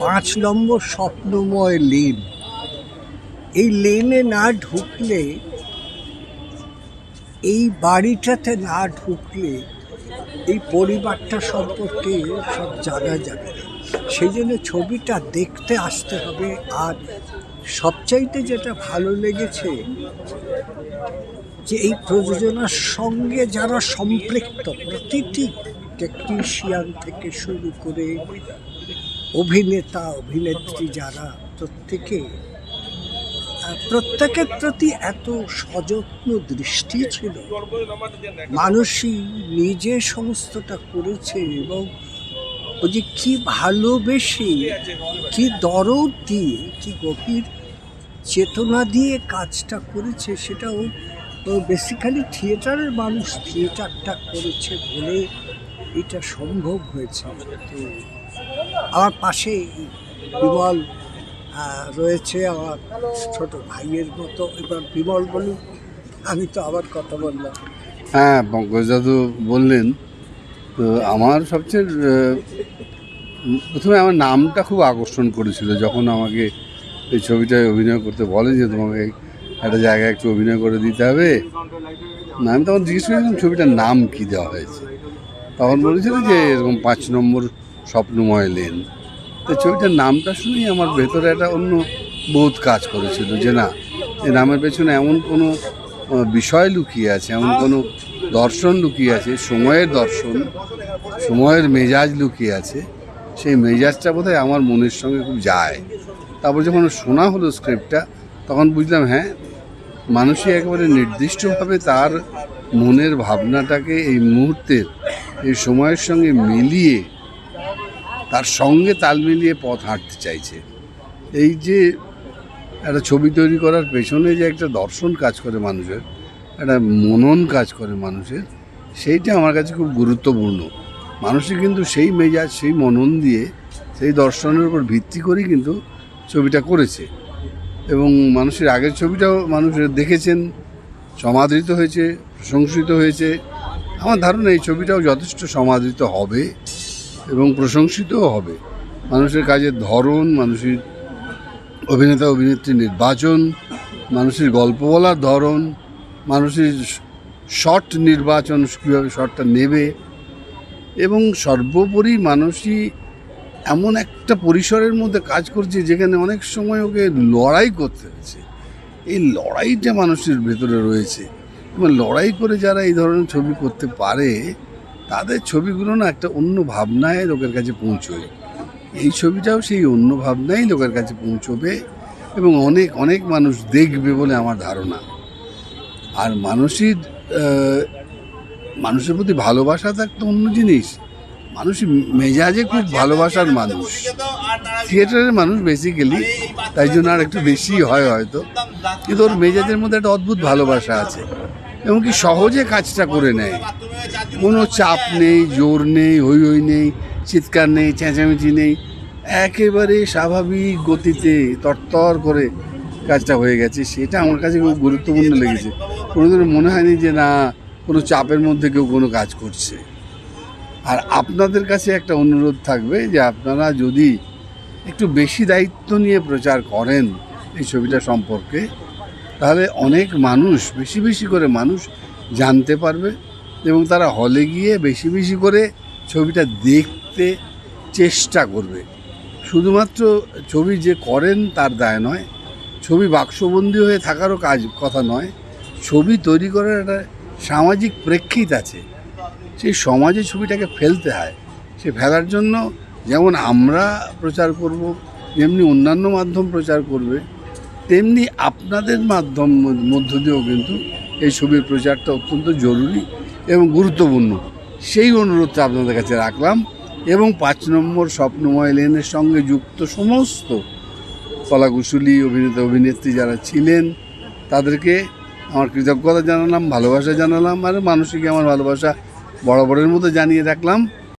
পাঁচ নম্বর স্বপ্নময় লেন। এই লেনে না ঢুকলে, এই বাড়িটাতে না ঢুকলে, এই পরিবারটা সম্পর্কে সব জানা যাবে। সেই জন্য ছবিটা দেখতে আসতে হবে। আর সবচাইতে যেটা ভালো লেগেছে, যে এই প্রযোজনার সঙ্গে যারা সম্পৃক্ত, প্রতিটি টেকনিশিয়ান থেকে শুরু করে অভিনেতা, অভিনেত্রী যারা প্রত্যেকে প্রত্যেকের প্রতি এত সযত্ন দৃষ্টি ছিল। মানুষই নিজে সমস্তটা করেছে এবং ও যে কি ভালোবেসে, কি দরদ দিয়ে, কি গভীর চেতনা দিয়ে কাজটা করেছে, সেটাও বেসিক্যালি থিয়েটারের মানুষ থিয়েটারটা করেছে বলে এটা সম্ভব হয়েছে। তো আমার পাশে বিমল রয়েছে, আমার ছোট ভাইয়ের মতো। এবার বিমল বলি আমি তো আবার কথা বললাম। হ্যাঁ পঙ্কজ দাদু বললেন, তো আমার সবচেয়ে প্রথমে আমার নামটা খুব আকর্ষণ করেছিল যখন আমাকে এই ছবিটায় অভিনয় করতে বলে যে তোমাকে একটা জায়গায় একটু অভিনয় করে দিতে হবে। আমি তখন জিজ্ঞেস করেছিলাম, ছবিটার নাম কী দেওয়া হয়েছে? তখন বলেছিল যে এরকম পাঁচ নম্বর স্বপ্নময় লেন। তো ছবিটার নামটা শুনেই আমার ভেতরে একটা অন্য বোধ কাজ করেছিল যে না এই নামের পেছনে এমন কোনো বিষয় লুকিয়ে আছে, এমন কোনো দর্শন লুকিয়ে আছে, সময়ের দর্শন, সময়ের মেজাজ লুকিয়ে আছে, সেই মেজাজটা বোধহয় আমার মনের সঙ্গে খুব যায়। তারপর যখন শোনা হলো স্ক্রিপ্টটা, তখন বুঝলাম হ্যাঁ মানুষই একেবারে নির্দিষ্টভাবে তার মনের ভাবনাটাকে এই মুহূর্তের, এই সময়ের সঙ্গে মিলিয়ে তার সঙ্গে তাল মিলিয়ে পথ হাঁটতে চাইছে। এই যে একটা ছবি তৈরি করার পেছনে যে একটা দর্শন কাজ করে মানুষের, একটা মনন কাজ করে মানুষের, সেইটা আমার কাছে খুব গুরুত্বপূর্ণ। মানুষই কিন্তু সেই মেজাজ, সেই মনন দিয়ে সেই দর্শনের উপর ভিত্তি করেই কিন্তু ছবিটা করেছে। এবং মানুষের আগের ছবিটাও মানুষ দেখেছেন, সমাদৃত হয়েছে, প্রশংসিত হয়েছে। আমার ধারণা এই ছবিটাও যথেষ্ট সমাদৃত হবে। এবং প্রশংসিতও হবে। মানুষের কাজের ধরন, মানুষের অভিনেতা, অভিনেত্রী নির্বাচন, মানুষের গল্প বলার ধরন, মানুষের শট নির্বাচন কীভাবে শটটা নেবে এবং সর্বোপরি মানুষই এমন একটা পরিসরের মধ্যে কাজ করছে যেখানে অনেক সময় ওকে লড়াই করতে হয়েছে এই লড়াইটা মানুষের ভেতরে রয়েছে। এবং লড়াই করে যারা এই ধরনের ছবি করতে পারে তাদের ছবিগুলো না একটা অন্য ভাবনায় লোকের কাছে পৌঁছয়। এই ছবিটাও সেই অন্য ভাবনাই লোকের কাছে পৌঁছবে এবং অনেক অনেক মানুষ দেখবে বলে আমার ধারণা। আর মানুষের মানুষের প্রতি ভালোবাসা তো একটা অন্য জিনিস। মানুষ মেজাজে খুব ভালোবাসার মানুষ। থিয়েটারের মানুষ বেসিক্যালি তাই জন্য আর একটু বেশি হয় হয়তো। কিন্তু ওর মেজাজের মধ্যে একটা অদ্ভুত ভালোবাসা আছে। এমনকি সহজে কাজটা করে নেয়। কোনো চাপ নেই, জোর নেই, হই হই নেই, চিৎকার নেই, চেঁচামেচি নেই। একেবারে স্বাভাবিক গতিতে তরতর করে কাজটা হয়ে গেছে। সেটা আমার কাছে খুব গুরুত্বপূর্ণ লেগেছে। কোনোদিনও মনে হয়নি যে না, কোনো চাপের মধ্যে কেউ কোনো কাজ করছে। আর আপনাদের কাছে একটা অনুরোধ থাকবে যে আপনারা যদি একটু বেশি দায়িত্ব নিয়ে প্রচার করেন এই ছবিটা সম্পর্কে তাহলে অনেক মানুষ, বেশি বেশি করে মানুষ জানতে পারবে এবং তারা হলে গিয়ে বেশি বেশি করে ছবিটা দেখতে চেষ্টা করবে। শুধুমাত্র ছবি যে করেন তার দায় নয়, ছবি বাক্সবন্দি হয়ে থাকারও কাজ, কথা নয়, ছবি তৈরি করার একটা সামাজিক প্রেক্ষিত আছে। সেই সমাজে ছবিটাকে ফেলতে হয়, সে ফেলার জন্য যেমন আমরা প্রচার করব যেমনি অন্যান্য মাধ্যম প্রচার করবে। তেমনি আপনাদের মাধ্যম মধ্য দিয়েও কিন্তু এই ছবির প্রচারটা অত্যন্ত জরুরি এবং গুরুত্বপূর্ণ। সেই অনুরোধটা আপনাদের কাছে রাখলাম এবং পাঁচ নম্বর স্বপ্নময় লেনের সঙ্গে যুক্ত সমস্ত কলাকুশলী অভিনেতা, অভিনেত্রী যারা ছিলেন, তাদেরকে আমার কৃতজ্ঞতা জানালাম, ভালোবাসা জানালাম আর মানুষকে আমার ভালোবাসা বরাবরের মতো জানিয়ে রাখলাম।